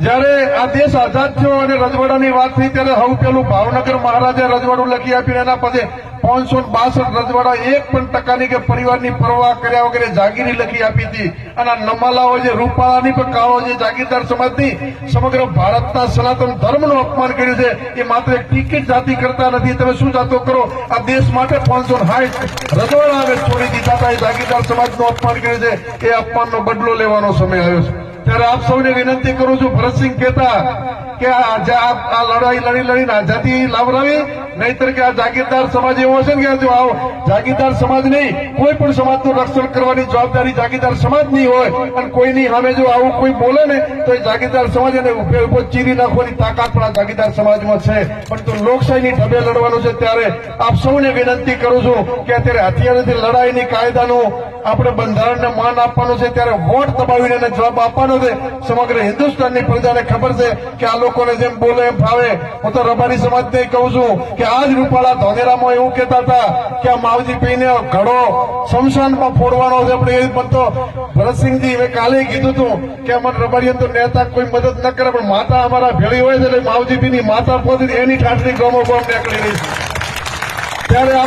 જયારે આ દેશ આઝાદ થયો અને રજવાડાની વાત થઈ, ત્યારે સૌ પેલું ભાવનગર મહારાજે રજવાડું લખી આપ્યું એના પછી પાંચસો બાસઠ રજવાડા એક પણ ટકાની કે પરિવારની પરવા કર્યા વગેરે જાગીરી લખી આપી હતી. અને આ નમાલાઓ જે, રૂપાળાની પણ કાળો જે જાગીરદાર સમાજની સમગ્ર ભારતના સનાતન ધર્મનું અપમાન કર્યું છે, એ માત્ર એક ટિકિટ જાતિ કરતા નથી. તમે શું જાતો કરો? આ દેશ માટે પાંચસો સાઠ રજવાડા હવે છોડી દીધા હતા. એ જાગીરદાર સમાજનું અપમાન કર્યું છે. એ અપમાનનો બદલો લેવાનો સમય આવ્યો છે. ત્યારે આપ સૌને વિનંતી કરું છું ભરતસિંહ કહેતા કે આજે આ લડાઈ લડી લડીને આઝાદી લાવરાવી, નહીતર કે આ જાગીરદાર સમાજ એવો છે કે જો આવો જાગીરદાર સમાજ નહીં, કોઈ પણ સમાજનું રક્ષણ કરવાની જવાબદારી જાગીરદાર સમાજની હોય, અને કોઈની સામે જો આવું કોઈ બોલે ને, તો એ જાગીરદાર સમાજ એને ઉભે ઊભો ચીરી નાખવાની તાકાત પણ આ જાગીરદાર સમાજમાં છે. પરંતુ લોકશાહીની ઢબે લડવાનું છે ત્યારે આપ સૌને વિનંતી કરું છું કે અત્યારે હથિયારથી લડાઈની કાયદાનું આપણે બંધારણને માન આપવાનું છે, ત્યારે વોટ દબાવીને જવાબ આપવાનો છે. સમગ્ર હિન્દુસ્તાનની પ્રજાને ખબર છે કે આ લોકોને જેમ બોલે એમ ફાવે. હું તો રબારી સમાજને કહું છું કે આજ રૂપાળા ધોનેરામાં એવું કહેતા હતા કે આ માવજી પીને ઘડો શમશાનમાં ફોડવાનો છે. પણ એ પણ ભરતસિંહજી, મેં કાલે કીધું હતું કે અમારે રબારીઓ તો નેતા કોઈ મદદ ન કરે, પણ માતા અમારા ભેળી હોય એટલે માવજી પીની માતા પોતે એની ઠાઠની ગમો ગમ નીકળી રહી ત્યારે